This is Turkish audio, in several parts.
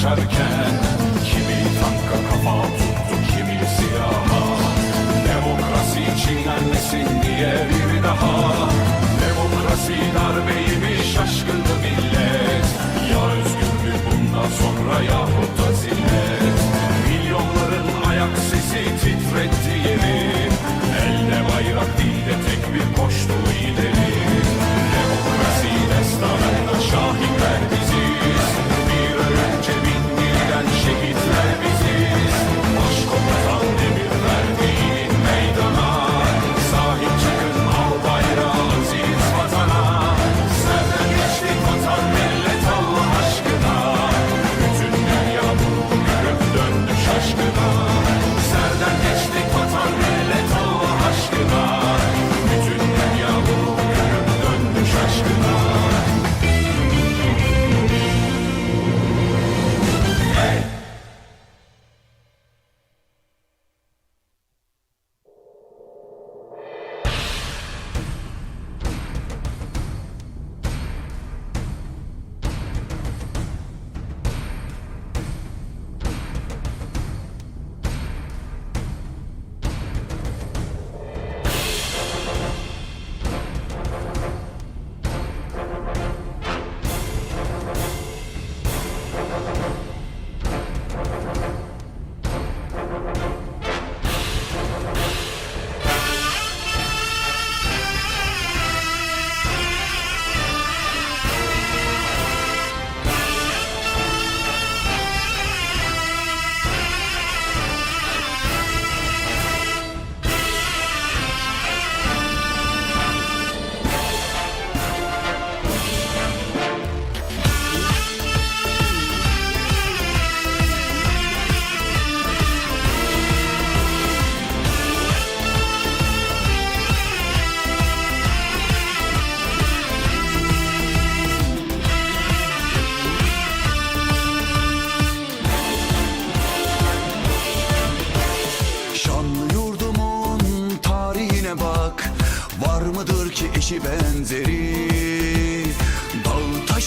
kaçarken Kimi tanka kafa tuttu kimi silaha Demokrasi çiğnenmesin diye bir daha. Demokrasi darbeymiş şaşkındı millet. Ya özgürlük bundan sonra yahut da zillet Milyonların ayak sesi titretti Everybody.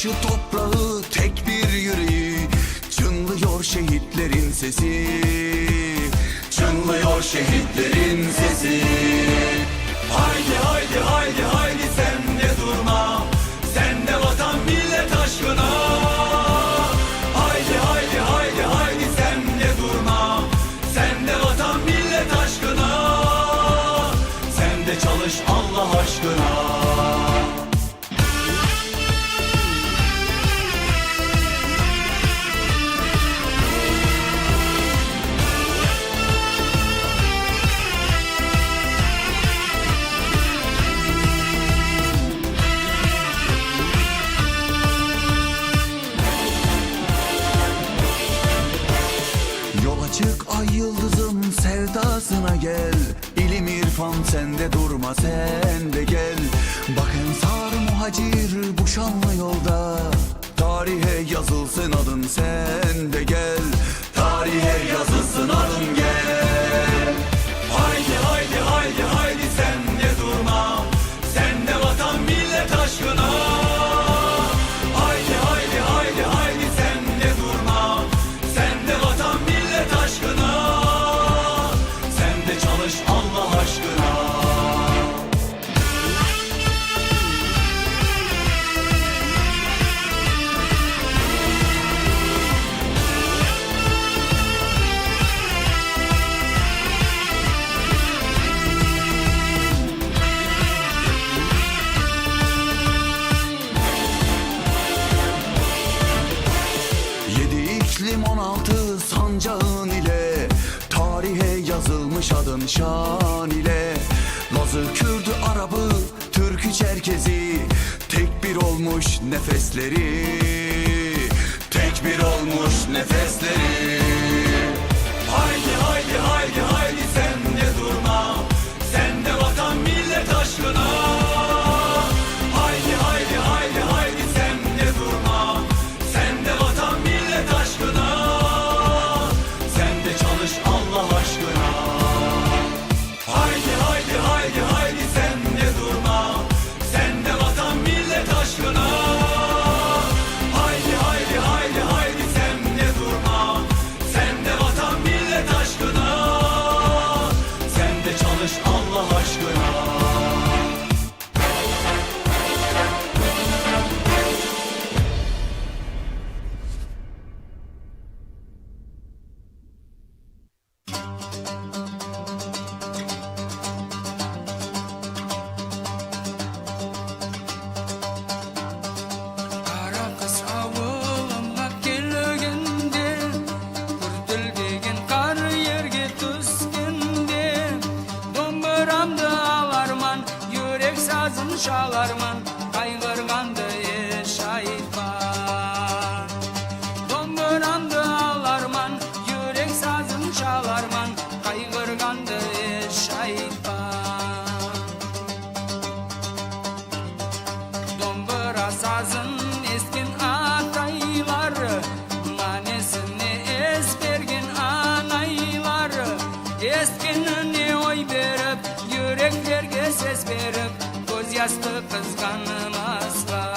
şu toprağı tek bir yüreği. Çınlıyor şehitlerin sesi. Çınlıyor şehitlerin sesi. Haydi haydi haydi haydi. Sen de durma sen de gel. Bak ensar muhacir bu şanlı yolda. Tarihe yazılsın adın sen de gel. Tarihe yazılsın nefesleri. Tek bir olmuş nefesleri yastık kızganım asla.